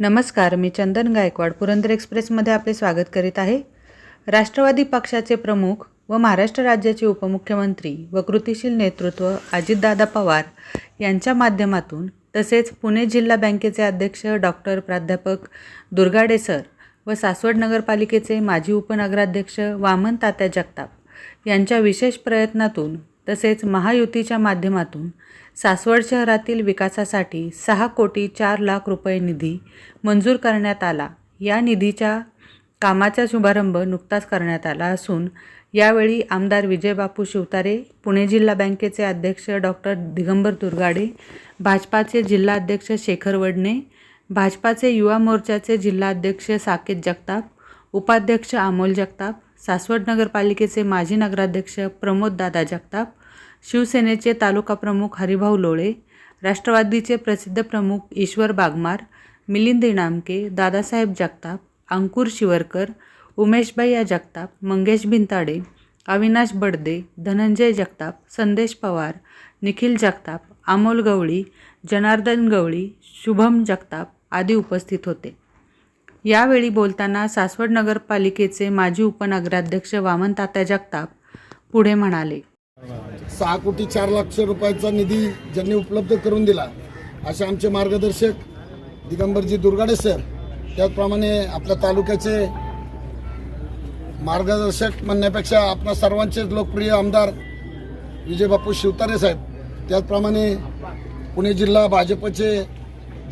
नमस्कार मी चंदन गायकवाड पुरंदर एक्सप्रेसमध्ये आपले स्वागत करीत आहे. राष्ट्रवादी पक्षाचे प्रमुख व महाराष्ट्र राज्याचे उपमुख्यमंत्री व कृतिशील नेतृत्व अजितदादा पवार यांच्या माध्यमातून तसेच पुणे जिल्हा बँकेचे अध्यक्ष डॉक्टर प्राध्यापक दुर्गाडे सर व सासवड नगरपालिकेचे माजी उपनगराध्यक्ष वामन तात्या जगताप यांच्या विशेष प्रयत्नातून तसेच महायुतीच्या माध्यमातून सासवड शहरातील विकासासाठी सहा कोटी चार लाख रुपये निधी मंजूर करण्यात आला. या निधीच्या कामाचा शुभारंभ नुकताच करण्यात आला असून यावेळी आमदार विजयबापू शिवतारे पुणे जिल्हा बँकेचे अध्यक्ष डॉक्टर दिगंबर दुर्गाडे भाजपाचे जिल्हाध्यक्ष शेखर वडणे भाजपाचे युवा मोर्चाचे जिल्हाध्यक्ष साकेत जगताप उपाध्यक्ष अमोल जगताप सासवड नगरपालिकेचे माजी नगराध्यक्ष प्रमोददादा जगताप शिवसेनेचे तालुका प्रमुख हरिभाऊ लोळे राष्ट्रवादीचे प्रसिद्ध प्रमुख ईश्वर बागमार मिलिंद इनामके दादासाहेब जगताप अंकुर शिवरकर उमेशभैया जगताप मंगेश भिंताडे अविनाश बडदे धनंजय जगताप संदेश पवार निखिल जगताप अमोल गवळी जनार्दन गवळी शुभम जगताप आदी उपस्थित होते. यावेळी बोलताना सासवड नगरपालिकेचे माजी उपनगराध्यक्ष वामन तात्या जगताप पुढे म्हणाले सहा कोटी चार लाख रुपयाचा निधी ज्यांनी उपलब्ध करून दिला असे आमचे मार्गदर्शक दिगंबरजी दुर्गाडे सर त्याचप्रमाणे आपल्या तालुक्याचे मार्गदर्शक म्हणण्यापेक्षा आपल्या सर्वांचे लोकप्रिय आमदार विजयबापू शिवतारे साहेब त्याचप्रमाणे पुणे जिल्हा भाजपचे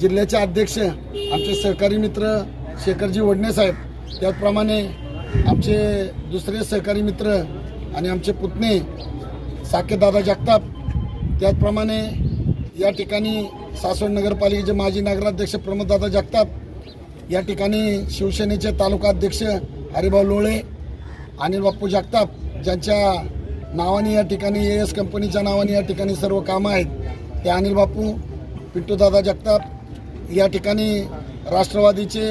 जिल्ह्याचे अध्यक्ष आमचे सहकारी मित्र शेखरजी वडणे साहेब त्याचप्रमाणे आमचे दुसरे सहकारी मित्र आणि आमचे पुतणे साकेतदादा जगताप त्याचप्रमाणे या ठिकाणी सासवड नगरपालिकेचे माजी नगराध्यक्ष प्रमोददादा जगताप या ठिकाणी शिवसेनेचे तालुका अध्यक्ष हरिभाऊ लोळे अनिल बाप्पू जगताप ज्यांच्या नावाने या ठिकाणी ए एस कंपनीच्या नावाने या ठिकाणी सर्व कामं आहेत ते अनिल बापू पिंटूदादा जगताप या ठिकाणी राष्ट्रवादीचे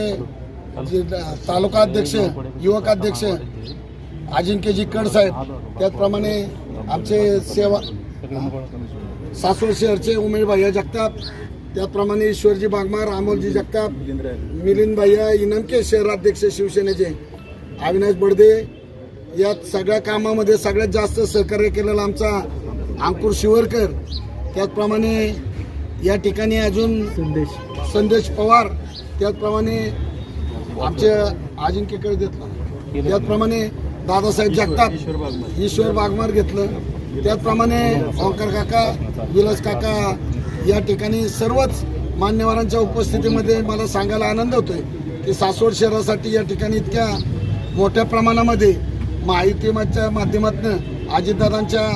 तालुका अध्यक्ष युवकाध्यक्ष अजिंक्यजी कडसाहेब त्याचप्रमाणे आमचे सेवा सासवड शहरचे उमेश भैया जगताप त्याचप्रमाणे ईश्वरजी बागमार अमोलजी जगताप मिलिंद भैया इनमके शहराध्यक्ष शिवसेनेचे अविनाश बडदे या सगळ्या कामामध्ये सगळ्यात जास्त सहकार्य केलेला आमचा अंकुर शिवरकर. त्याचप्रमाणे या ठिकाणी अजून संदेश. संदेश पवार त्याचप्रमाणे आमचे अजिंक्यकडे घेतलं त्याचप्रमाणे दादासाहेब जगताप ईश्वर बागमार घेतलं. त्याचप्रमाणे ओंकार काका विलास काका या ठिकाणी सर्वच मान्यवरांच्या उपस्थितीमध्ये मला सांगायला आनंद होतोय की सासवड शहरासाठी या ठिकाणी इतक्या मोठ्या प्रमाणामध्ये माहितीच्या माध्यमातून अजितदादांच्या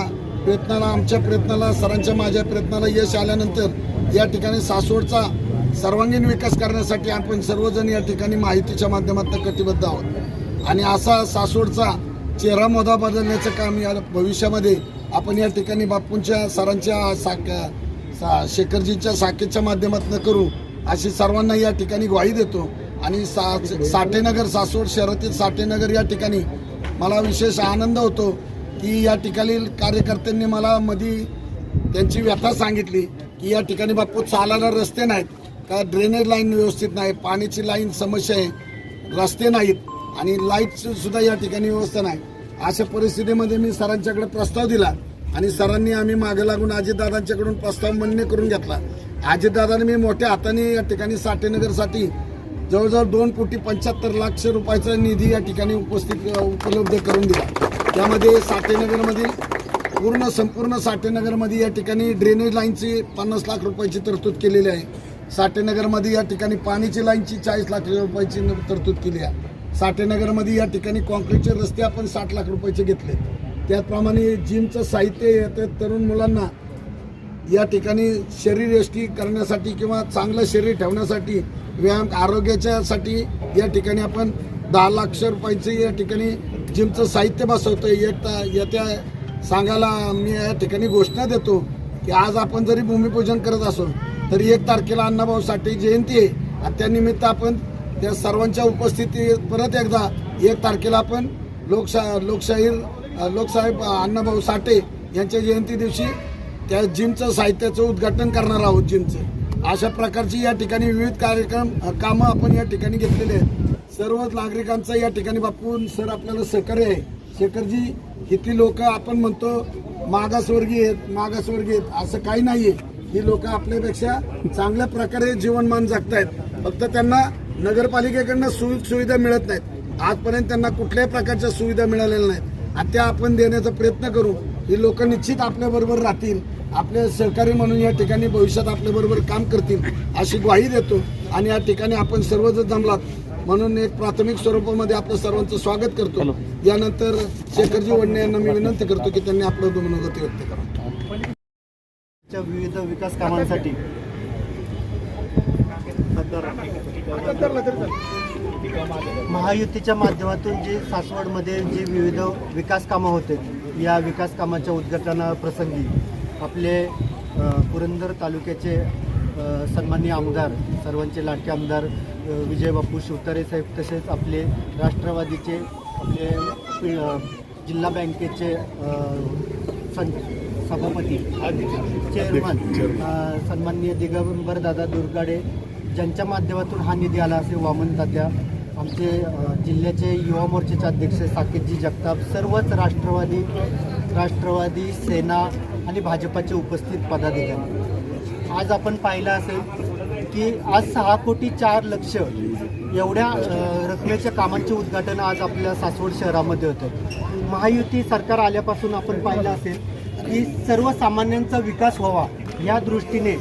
प्रयत्नाला आमच्या प्रयत्नाला सरांच्या माझ्या प्रयत्नाला यश आल्यानंतर या ठिकाणी सासवडचा सर्वांगीण विकास करण्यासाठी आपण सर्वजण या ठिकाणी माहितीच्या माध्यमातून कटिबद्ध आहोत. आणि असा सासवडचा चेहरा मोदा बदलण्याचं काम या भविष्यामध्ये आपण या ठिकाणी बापूंच्या सरांच्या साक सा शेखरजींच्या साखेच्या माध्यमातून करू अशी सर्वांना या ठिकाणी ग्वाही देतो. आणि सा साठेनगर सासवड शहरातील साठेनगर या ठिकाणी मला विशेष आनंद होतो की या ठिकाणी कार्यकर्त्यांनी मला मधी त्यांची व्यथा सांगितली की या ठिकाणी बापू चालायला रस्ते नाहीत का? ड्रेनेज लाईन व्यवस्थित नाही पाण्याची लाईन समस्या आहे रस्ते नाहीत. आणि लाइट सुद्धा या ठिकाणी व्यवस्था नाही. अशा परिस्थितीमध्ये मी सरांच्याकडे प्रस्ताव दिला आणि सरांनी आम्ही मागे लागून अजितदादांच्याकडून प्रस्ताव मान्य करून घेतला. अजितदादांनी मी मोठ्या हाताने या ठिकाणी साठेनगरसाठी जवळजवळ दोन कोटी पंच्याहत्तर लाख रुपयाचा निधी या ठिकाणी उपस्थित उपलब्ध करून दिला. त्यामध्ये साठेनगरमधील पूर्ण संपूर्ण साठेनगरमध्ये या ठिकाणी ड्रेनेज लाईनची पन्नास लाख रुपयाची तरतूद केलेली आहे. साठेनगरमध्ये या ठिकाणी पाण्याची लाईनची चाळीस लाख रुपयाची तरतूद केली आहे. साठेनगरमध्ये या ठिकाणी कॉन्क्रीटचे रस्ते आपण साठ लाख रुपयाचे घेतले. त्याचप्रमाणे जिमचं साहित्य येतं तरुण मुलांना या ठिकाणी शरीर यष्टी करण्यासाठी किंवा चांगलं शरीर ठेवण्यासाठी व्यायाम आरोग्याच्यासाठी या ठिकाणी आपण दहा लाख रुपयाचे या ठिकाणी जिमचं साहित्य बसवतोय. येता येत्या सांगायला मी या ठिकाणी घोषणा देतो की आज आपण जरी भूमिपूजन करत असो तरी एक तारखेला अण्णाभाऊ साठे जयंती आहे. आणि त्यानिमित्त आपण त्या सर्वांच्या उपस्थितीत परत एकदा एक तारखेला आपण लोकशा लोकशाहीर लोकसाहेब अण्णाभाऊ साठे यांच्या जयंती दिवशी त्या जिमचं साहित्याचं उद्घाटन करणार आहोत जिमचं. अशा प्रकारची या ठिकाणी विविध कार्यक्रम कामं आपण या ठिकाणी घेतलेले आहेत. सर्व नागरिकांचं या ठिकाणी बापून सर आपल्याला सहकार्य आहे. शेखरजी किती लोक आपण म्हणतो मागासवर्गीय आहेत मागासवर्गीय आहेत असं काही नाही आहे ही लोक आपल्यापेक्षा चांगल्या प्रकारे जीवनमान जगतायत. फक्त त्यांना नगरपालिकेकडनं सुख सुविधा मिळत नाहीत. आजपर्यंत त्यांना कुठल्याही प्रकारच्या सुविधा मिळालेल्या नाहीत. आणि त्या आपण देण्याचा प्रयत्न करू. ही लोक निश्चित आपल्या बरोबर राहतील. आपले सहकारी म्हणून या ठिकाणी भविष्यात आपल्या बरोबर काम करतील अशी ग्वाही देतो. आणि या ठिकाणी आपण सर्वजण जमलात. म्हणून एक प्राथमिक स्वरूपामध्ये आपलं सर्वांचं स्वागत करतो. यानंतर शेखरजी वडणे यांना मी विनंती करतो की त्यांनी आपलं मनोगत व्यक्त करा. विविध विकास कामांसाठी महायुतीच्या माध्यमातून जे सासवडमध्ये जे विविध विकास कामं होते या विकास कामाच्या उद्घाटना प्रसंगी आपले पुरंदर तालुक्याचे अ, सन्माननीय आमदार सर्वांचे लाडके आमदार विजय बापू शिवतारे साहेब तसेच आपले राष्ट्रवादीचे आपले जिल्हा बँकेचे सं सभापती चेअरमन. अ, सन्माननीय दिगंबर दादा दुर्गाडे ज्यांच्या माध्यमातून हा निधी आला असे वामन तात्या आमचे जिल्ह्याचे युवा मोर्चाचे अध्यक्ष साकेतजी जगताप सर्वच राष्ट्रवादी राष्ट्रवादी सेना आणि भाजपाचे उपस्थित पदाधिकारी. आज आपण पाहिलं असेल की आज सहा कोटी चार लक्ष एवढ्या रकमेच्या कामांचे उद्घाटन आज आपल्या सासवड शहरामध्ये होतं महायुती सरकार आल्यापासून आपण पाहिलं असेल की सर्वसामान्यांचा विकास व्हावा या दृष्टीने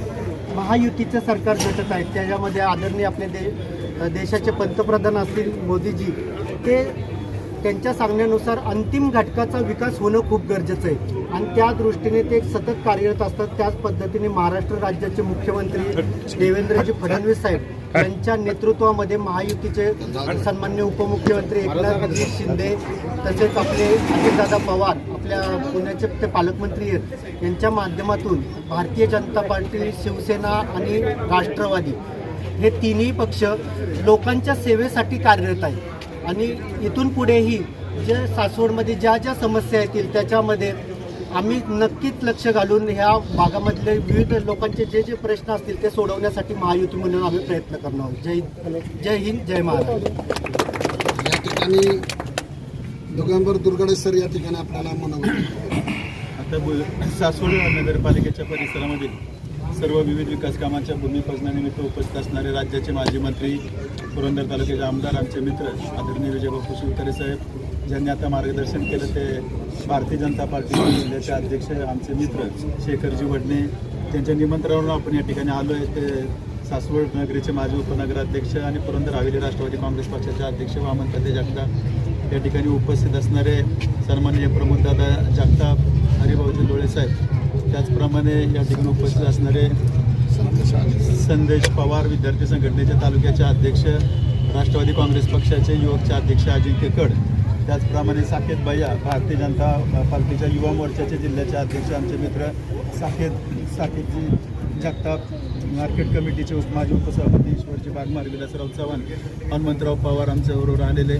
महायुतीचं सरकार भेटत आहे त्याच्यामध्ये आदरणीय आपले दे देशाचे पंतप्रधान असतील मोदीजी. ते त्यांच्या सांगण्यानुसार अंतिम घटकाचा विकास होणं खूप गरजेचं आहे. आणि त्या दृष्टीने ते सतत कार्यरत असतात. त्याच पद्धतीने महाराष्ट्र राज्याचे मुख्यमंत्री देवेंद्रजी फडणवीस साहेब यांच्या नेतृत्वामध्ये महायुतीचे सन्मान्य उपमुख्यमंत्री एकनाथजी शिंदे तसेच आपले अजितदादा पवार आपल्या पुण्याचे ते पालकमंत्री आहेत यांच्या माध्यमातून भारतीय जनता पार्टी शिवसेना आणि राष्ट्रवादी हे तिन्ही पक्ष लोकांच्या सेवेसाठी कार्यरत आहेत. आणि इथून पुढेही जे सासवडमध्ये ज्या ज्या समस्या येतील त्याच्यामध्ये आम्ही नक्कीच लक्ष घालून ह्या भागामधले विविध लोकांचे जे जे प्रश्न असतील ते सोडवण्यासाठी महायुती म्हणून आम्ही प्रयत्न करणार आहोत. जय जय हिंद जय महाराष्ट्र. या ठिकाणी दिगंबर दुर्गडे सर या ठिकाणी आपल्याला मनोगत आता बोल सासवड नगरपालिकेच्या परिसरामधील सर्व विविध विकास कामांच्या भूमिपूजनानिमित्त उपस्थित असणारे राज्याचे माजी मंत्री पुरंदर तालुक्याचे आमदार आमचे मित्र आदरणीय विजयबापू शिवतारे साहेब ज्यांनी आता मार्गदर्शन केलं ते भारतीय जनता पार्टी जिल्ह्याचे अध्यक्ष आमचे मित्र शेखरजी वडणे त्यांच्या निमंत्रणावरून आपण या ठिकाणी आलो आहे. ते सासवड नगरीचे माजी उपनगराध्यक्ष आणि पुरंदर हवेली राष्ट्रवादी काँग्रेस पक्षाचे अध्यक्ष वामनताते जगताप या ठिकाणी उपस्थित असणारे सन्माननीय प्रमोददादा जगताप हरिभाऊजी डोळे साहेब त्याचप्रमाणे या ठिकाणी उपस्थित असणारे संदेश पवार विद्यार्थी संघटनेचे तालुक्याचे अध्यक्ष राष्ट्रवादी काँग्रेस पक्षाचे युवकचे अध्यक्ष अजिंक्य कड त्याचप्रमाणे साकेत भैया भारतीय जनता पार्टीच्या युवा मोर्चाचे जिल्ह्याचे अध्यक्ष आमचे मित्र साकेत साकेतजी जगताप मार्केट कमिटीचे उप माजी उपसभापती ईश्वरजी बागमार विलासराव चव्हाण हनुमंतराव पवार आमच्याबरोबर आलेले.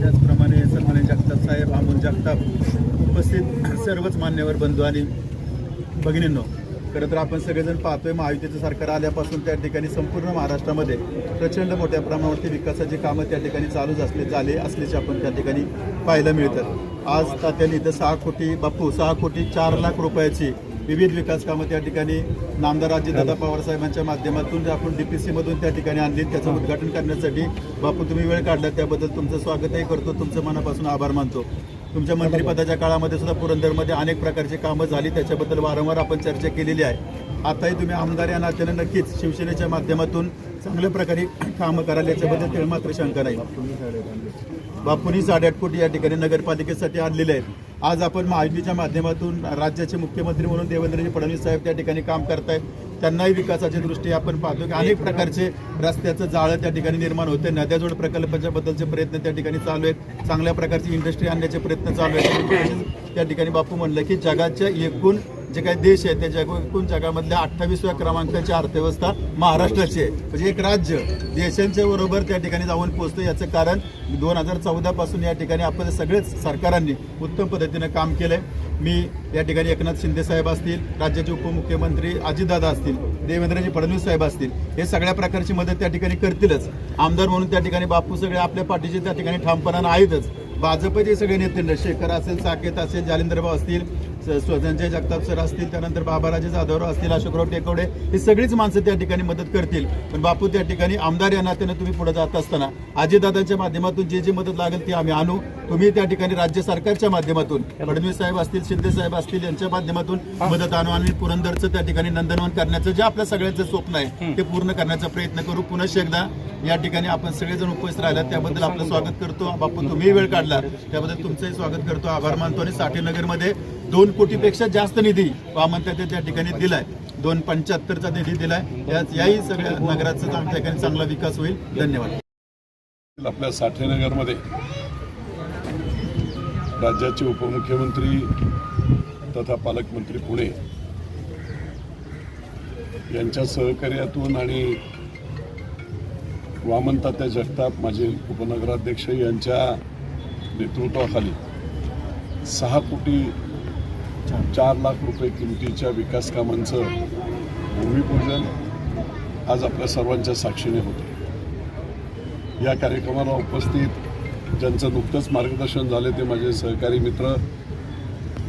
त्याचप्रमाणे सन्मान्य जगताप साहेब अमोल जगताप उपस्थित सर्वच मान्यवर बंधू आणि भगिनींनो खरं तर आपण सगळेजण पाहतोय महायुतीचं सरकार आल्यापासून त्या ठिकाणी संपूर्ण महाराष्ट्रामध्ये प्रचंड मोठ्या प्रमाणावरती विकासाची कामं त्या ठिकाणी चालूच असले झाले असल्याचे आपण त्या ठिकाणी पाहायला मिळतात. आज तात्याने इथं सहा कोटी बापू सहा कोटी चार लाख रुपयाची विविध विकास कामं त्या ठिकाणी नामदार अजितदादा पवार साहेबांच्या माध्यमातून जे आपण डी पी सीमधून त्या ठिकाणी आणली त्याचं उद्घाटन करण्यासाठी. बापू तुम्ही वेळ काढला त्याबद्दल तुमचं स्वागतही करतो तुमचं मनापासून आभार मानतो. तुमच्या मंत्रिपदाच्या काळामध्ये सुद्धा पुरंदरमध्ये अनेक प्रकारची कामं झाली. त्याच्याबद्दल वारंवार आपण चर्चा केलेली आहे. आताही तुम्ही आमदार या नात्यानं नक्कीच शिवसेनेच्या माध्यमातून चांगल्या प्रकारे कामं कराल. याच्याबद्दल ते मात्र शंका नाही. बापूनी साडेआठ कोटी या ठिकाणी नगरपालिकेसाठी आणलेले आहेत. आज आपण महायुतीच्या माध्यमातून राज्याचे मुख्यमंत्री म्हणून देवेंद्रजी फडणवीस साहेब त्या ठिकाणी काम करतायत. त्यांनाही विकासाच्या दृष्टी आपण पाहतो की अनेक प्रकारचे रस्त्याचं जाळं त्या ठिकाणी निर्माण होते नद्याजोड प्रकल्पाच्या बद्दलचे प्रयत्न त्या ठिकाणी चालू आहेत. चांगल्या प्रकारची इंडस्ट्री आणण्याचे प्रयत्न चालू आहेत. त्या ठिकाणी बापू म्हणलं की जगाच्या एकूण जे काही देश आहे त्याच्या एकूण जगामधल्या अठ्ठावीसव्या क्रमांकाची अर्थव्यवस्था महाराष्ट्राची आहे. म्हणजे एक राज्य देशांच्या बरोबर त्या ठिकाणी जाऊन पोहोचतं याचं कारण दोन हजार चौदापासून या ठिकाणी आपण सगळेच सरकारांनी उत्तम पद्धतीनं काम केलंय. मी या ठिकाणी एकनाथ शिंदे साहेब असतील राज्याचे उपमुख्यमंत्री अजितदादा असतील देवेंद्रजी फडणवीस साहेब असतील हे सगळ्या प्रकारची मदत त्या ठिकाणी करतीलच. आमदार म्हणून त्या ठिकाणी बापू सगळे आपल्या पाठीचे त्या ठिकाणी ठामपणानं आहेतच. भाजपचे सगळे नेते शेखर असेल साकेत असेल जालिंदरबाब असतील स- स्वजनजय जगताप सर असतील त्यानंतर बाबाराजे जाधवराव असतील अशोकराव टेकवडे हे सगळीच माणसं त्या ठिकाणी मदत करतील. पण बापू त्या ठिकाणी आमदार या नात्यानं तुम्ही पुढे जात असताना अजितदादांच्या माध्यमातून जे जे मदत लागेल ती आम्ही आणू. तुम्ही त्या ठिकाणी राज्य सरकारच्या माध्यमातून फडणवीस साहेब असतील शिंदे साहेब असतील यांच्या माध्यमातून मदत आणू आणि पुरंदरचं त्या ठिकाणी नंदनवन करण्याचं जे आपल्या सगळ्यांचं स्वप्न आहे ते पूर्ण करण्याचा प्रयत्न करू. पुनश्च एकदा या ठिकाणी आपण सगळेजण उपस्थित राहिला त्याबद्दल आपलं स्वागत करतो. बापू तुम्ही वेळ काढला. त्याबद्दल तुमचंही स्वागत करतो. आभार मानतो आणि साठेनगरमध्ये दोन कोटीपेक्षा जास्त निधी वामनत्याने त्या ठिकाणी दिलाय. दोन पंच्याहत्तरचा निधी दिलाय. याही सगळ्या नगराचा त्या ठिकाणी चांगला विकास होईल. धन्यवाद. आपल्या साठेनगरमध्ये राज्याचे उपमुख्यमंत्री तथा पालकमंत्री पुणे यांच्या सहकार्यातून आणि वामनतात्या जगताप माझे उपनगराध्यक्ष यांच्या नेतृत्वाखाली सहा कोटी चार लाख रुपये किमतीच्या विकास कामांचं भूमिपूजन आज आपल्या सर्वांच्या साक्षीने होते या कार्यक्रमाला उपस्थित ज्यांचं नुकतंच मार्गदर्शन झाले ते माझे सहकारी मित्र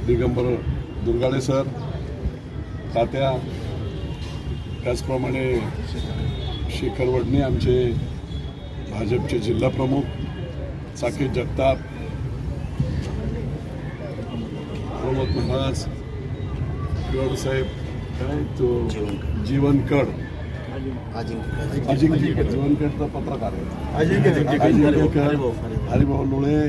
दिगंबर दुर्गाडे सर तात्या त्याचप्रमाणे शेखर वडणे आमचे भाजपचे जिल्हाप्रमुख साकेत जगताप महाराज कड साहेब काय तो? जीवन कड अजिंक्य. जीवनकडचा पत्रकार हरिभाऊ. लोळे.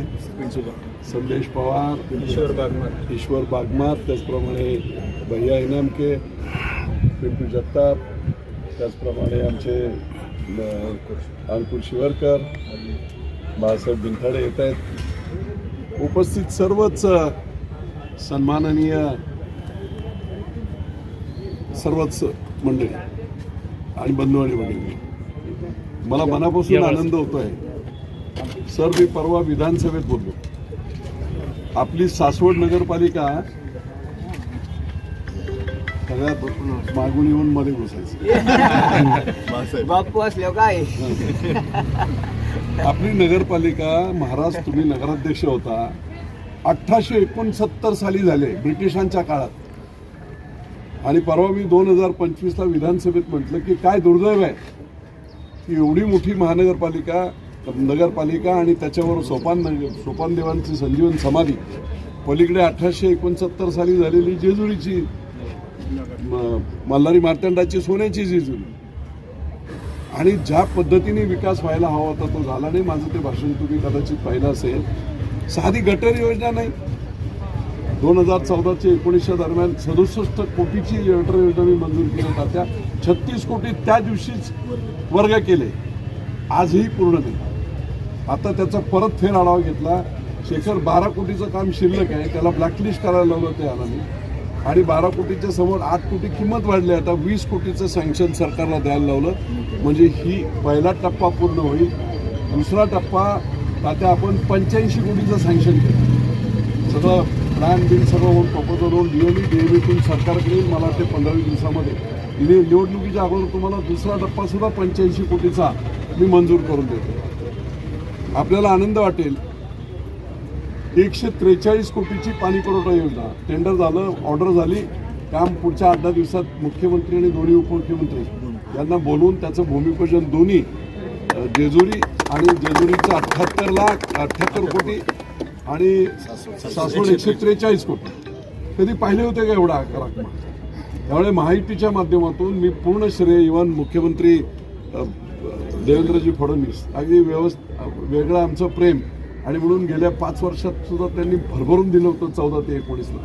संदेश पवार. ईश्वर बागमार. ईश्वर बागमार. त्याचप्रमाणे भैया इनामके. पिंटू जगताप. त्याचप्रमाणे आमचे अंकुर शिवरकर. बाळासाहेब बिनथाडे येत आहेत. उपस्थित सर्वच सन्माननीय सर्वच मंडळी आणि बंधू आणि मंडळी मला मनापासून आनंद होतोय. सर मी परवा विधानसभेत बोललो. आपली सासवड नगरपालिका सगळ्यात मागून येऊन मध्ये घुसायचं बापू असल्यावर काय? आपली नगरपालिका महाराज तुम्ही नगराध्यक्ष होता. अठराशे एकोणसत्तर साली झाले ब्रिटिशांच्या काळात. आणि परवा मी दोन हजार पंचवीसला विधानसभेत म्हटलं की काय दुर्दैव आहे की एवढी मोठी महानगरपालिका नगरपालिका आणि त्याच्यावर सोपान नगर सोपानदेवांची संजीवन समाधी पलीकडे अठराशे एकोणसत्तर साली झालेली जेजुरीची मल्हारी मार्तंडाची सोन्याची जेजुरी. आणि ज्या पद्धतीने विकास व्हायला हवा होता तो झाला नाही माझं ते भाषण तुम्ही कदाचित पाहिलं असेल. साधी गटर योजना नाही. दोन हजार चौदाचे एकोणीसच्या दरम्यान सदुसष्ट कोटीची गटर योजना मी मंजूर केली होता. त्या छत्तीस कोटी त्या दिवशीच वर्ग केले. आजही पूर्ण नाही. आता त्याचा परत फेर आढावा घेतला. शेखर बारा कोटीचं काम शिल्लक आहे. त्याला ब्लॅकलिस्ट करायला लावलं ते आला आणि बारा कोटीच्या समोर आठ कोटी किंमत वाढली. आता वीस कोटीचं सँक्शन सरकारला द्यायला लावलं. म्हणजे ही पहिला टप्पा पूर्ण होईल. दुसरा टप्पा आता आपण पंच्याऐंशी कोटीचं सँक्शन केलं. सगळं प्लॅन बिल सगळं होऊन प्रपोजल होऊन डीएमई डीएमईतून सरकारकडे येईल मला वाटते पंधरा दिवसामध्ये. इथे निवडणुकीच्या अगोदर तुम्हाला दुसरा टप्पासुद्धा पंच्याऐंशी कोटीचा मी मंजूर करून देतो. आपल्याला आनंद वाटेल. एकशे त्रेचाळीस कोटीची पाणी पुरवठा योजना. टेंडर झालं ऑर्डर झाली. काम पुढच्या आठ दहा दिवसात मुख्यमंत्री आणि दोन्ही उपमुख्यमंत्री यांना बोलवून त्याचं भूमिपूजन दोन्ही जेजुरी आणि जेजुरीचं अठ्ठ्याहत्तर लाख अठ्ठ्याहत्तर कोटी आणि सासवड एकशे त्रेचाळीस कोटी. कधी पाहिले होते का एवढा रक्कम त्यामुळे महायुतीच्या माध्यमातून मी पूर्ण श्रेय इव्हन मुख्यमंत्री देवेंद्रजी फडणवीस. अगदी व्यवस्थ वेगळं आमचं प्रेम. आणि म्हणून गेल्या पाच वर्षात सुद्धा त्यांनी भरभरून दिलं होतं चौदा ते एकोणीसला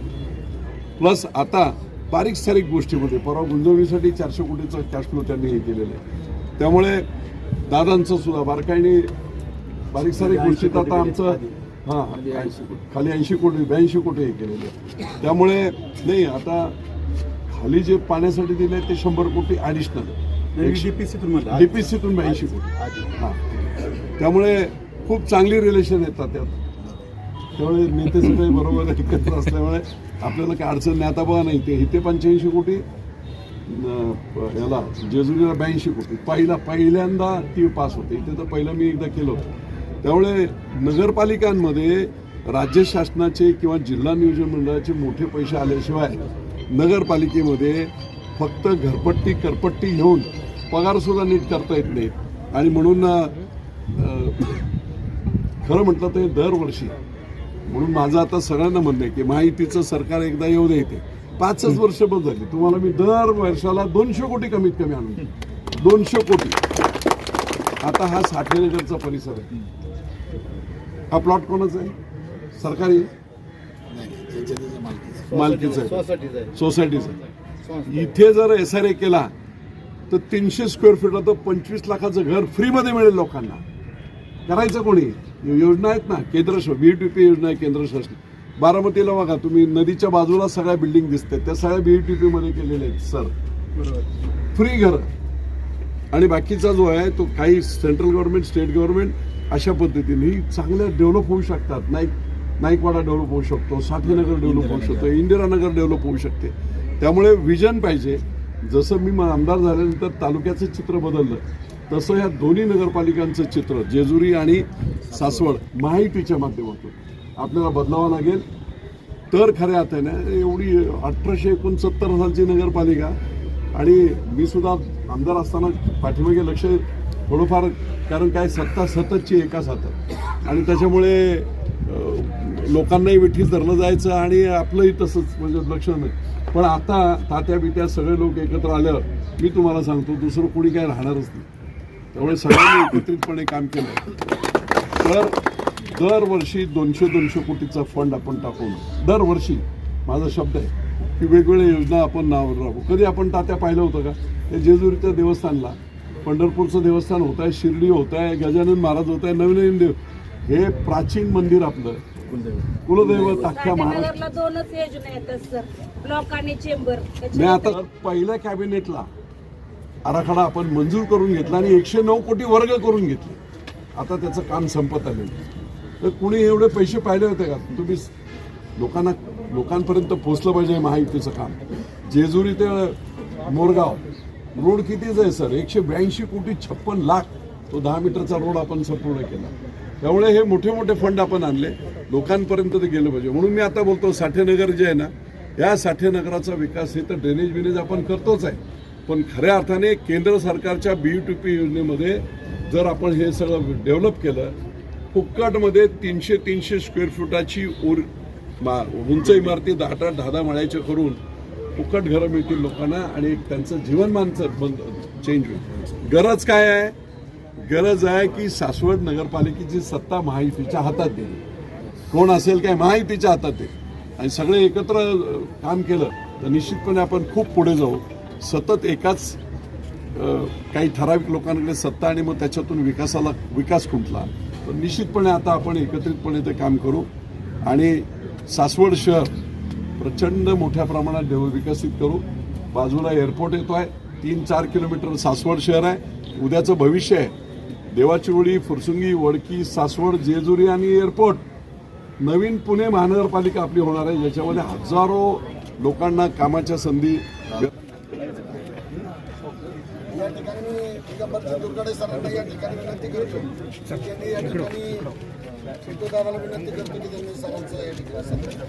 प्लस आता बारीक सारीक गोष्टीमध्ये परवा गुंजवणीसाठी चारशे कोटीचं कॅश फ्लो त्यांनी हे केलेलं आहे. त्यामुळे दादांचं सुद्धा बारकाईने बारीक सारीक गोष्टीत आता आमचं हां खाली ऐंशी कोटी ब्याऐंशी कोटी हे केलेले. आहे त्यामुळे नाही आता खाली जे पाण्यासाठी दिले ते शंभर कोटी ॲडिशनल डीपीसीतून म्हणलं. डीपीसीतून ब्याऐंशी कोटी. हा. त्यामुळे खूप चांगली रिलेशन येतात त्यात. त्यामुळे नेते सगळे बरोबर एकत्र असल्यामुळे आपल्याला काय अडचण नाही. आता बघा नाही ते इथे पंच्याऐंशी कोटी याला जेजुरीला ब्याऐंशी कोटी. पहिला पहिल्यांदा ती पास होते. इथे तर पहिलं मी एकदा केलं होतं. त्यामुळे नगरपालिकांमध्ये राज्य शासनाचे किंवा जिल्हा नियोजन मंडळाचे मोठे पैसे आल्याशिवाय नगरपालिकेमध्ये फक्त घरपट्टी करपट्टी घेऊन पगारसुद्धा नीट करता येत नाहीत. आणि म्हणून खरं म्हटलं तर हे दरवर्षी. म्हणून माझं आता सगळ्यांना म्हणणं आहे की माहितीचं सरकार एकदा येऊ दे पाचच वर्ष बंद झाली. तुम्हाला मी दर वर्षाला दोनशे कोटी कमीत कमी आणून दोनशे कोटी. आता हा साठेनगरचा परिसर आहे. हा प्लॉट कोणाचा आहे? सरकारी? मालकीचा आहे. सोसायटीचं सोसायटीचा इथे जर एस आर ए केला तर तीनशे स्क्वेअर फीटला तर पंचवीस लाखाचं घर फ्रीमध्ये मिळेल लोकांना. करायचं कोणी? योजना आहेत ना केंद्र बी टी पी योजना आहे केंद्र शासन. बारामतीला बघा तुम्ही नदीच्या बाजूला सगळ्या बिल्डिंग दिसते त्या सगळ्या बी टी पी मध्ये केलेल्या आहेत सर फ्री घर. आणि बाकीचा जो आहे तो काही सेंट्रल गव्हर्नमेंट स्टेट गव्हर्नमेंट अशा पद्धतीने ही चांगल्या डेव्हलप होऊ शकतात. नाईक नाईकवाडा डेव्हलप होऊ शकतो साठेनगर डेव्हलप होऊ शकतो इंदिरानगर डेव्हलप होऊ शकते. त्यामुळे विजन पाहिजे. जसं मी म- आमदार झाल्यानंतर तालुक्याचं चित्र बदललं तसं ह्या दोन्ही नगरपालिकांचं चित्र जेजुरी आणि सासवड माहितीच्या माध्यमातून. आपल्याला बदलावं लागेल. तर खऱ्या अर्थाने एवढी अठराशे एकोणसत्तर सालची नगरपालिका आणि मी सुद्धा आमदार असताना पाठीमागे लक्ष थोडंफार कारण काय सत्ता सततची एका सातत आणि त्याच्यामुळे लोकांनाही वेठीस धरलं जायचं आणि आपलंही तसंच म्हणजे लक्ष नाही. पण आता तात्या बित्या सगळे लोक एकत्र आलं मी तुम्हाला सांगतो दुसरं कोणी काय राहणारच नाही. त्यामुळे सगळ्यांनी एकत्रितपणे काम केलं. तर दरवर्षी दोनशे दोनशे कोटीचा फंड आपण टाकून दरवर्षी माझा शब्द आहे की वेगवेगळ्या योजना आपण नाव राबू कधी आपण तात्या पाहिलं होतं का? ते जेजुरीच्या देवस्थानला पंढरपूरचं देवस्थान होत आहे शिर्डी होत आहे गजानन महाराज होत आहे नवीन नवीन देव. हे प्राचीन मंदिर आपलं. कुलदैवत अख्ख्या महाराष्ट्र नगरला दोनच योजना येतात सर. ब्लॉक आणि चेंबर. मी आता पहिल्या कॅबिनेटला आराखडा आपण मंजूर करून घेतला आणि एकशे नऊ कोटी वर्ग करून घेतले. आता त्याचं काम संपत आलेलं आहे. तर कुणी एवढे पैसे पाहिले होते का? तुम्ही लोकांना लोकांपर्यंत पोचलं पाहिजे महायुतीचं काम. जेजुरी ते मोरगाव. रोड कितीच आहे सर? एकशे ब्याऐंशी कोटी छप्पन लाख तो दहा मीटरचा रोड आपण संपूर्ण केला. त्यामुळे हे मोठे मोठे फंड आपण आणले. लोकांपर्यंत ते गेलं पाहिजे. म्हणून मी आता बोलतो साठेनगर जे आहे ना या साठेनगराचा विकास हे तर ड्रेनेज बिनेज आपण करतोच आहे. पण खऱ्या अर्थाने केंद्र सरकारच्या बी यू टू पी योजनेमध्ये जर आपण हे सगळं डेव्हलप केलं फुक्कटमध्ये तीनशे तीनशे स्क्वेअर फुटाची उर मा उंच इमारती दहा दहा दहा दहा माळ्याच्या करून फुकट घरं मिळतील लोकांना आणि त्यांचं जीवनमानचं बंद चेंज होईल. गरज काय आहे? गरज आहे की सासवड नगरपालिकेची सत्ता महायुतीच्या हातात दिली कोण असेल काय महायुतीच्या हातात आहे आणि सगळे एकत्र काम केलं तर निश्चितपणे आपण खूप पुढे जाऊ. सतत एकाच काही ठराविक लोकांकडे सत्ता आणि मग त्याच्यातून विकासाला विकास खुंटला तर निश्चितपणे आता आपण एकत्रितपणे ते काम करू. आणि सासवड शहर प्रचंड मोठ्या प्रमाणात डेव्ह विकसित करू. बाजूला एअरपोर्ट येतो आहे तीन चार किलोमीटर सासवड शहर आहे. उद्याचं भविष्य आहे. देवाचिवडी फुरसुंगी वडकी सासवड जेजुरी आणि एअरपोर्ट नवीन पुणे महानगरपालिका आपली होणार आहे. ज्याच्यामध्ये हजारो लोकांना कामाच्या संधी या ठिकाणी मी दिगंबर दुर्गडे सरांना या ठिकाणी विनंती करतो की त्यांनी या ठिकाणी दादाला विनंती करतो की त्यांनी सरांचं या ठिकाणी सन्मान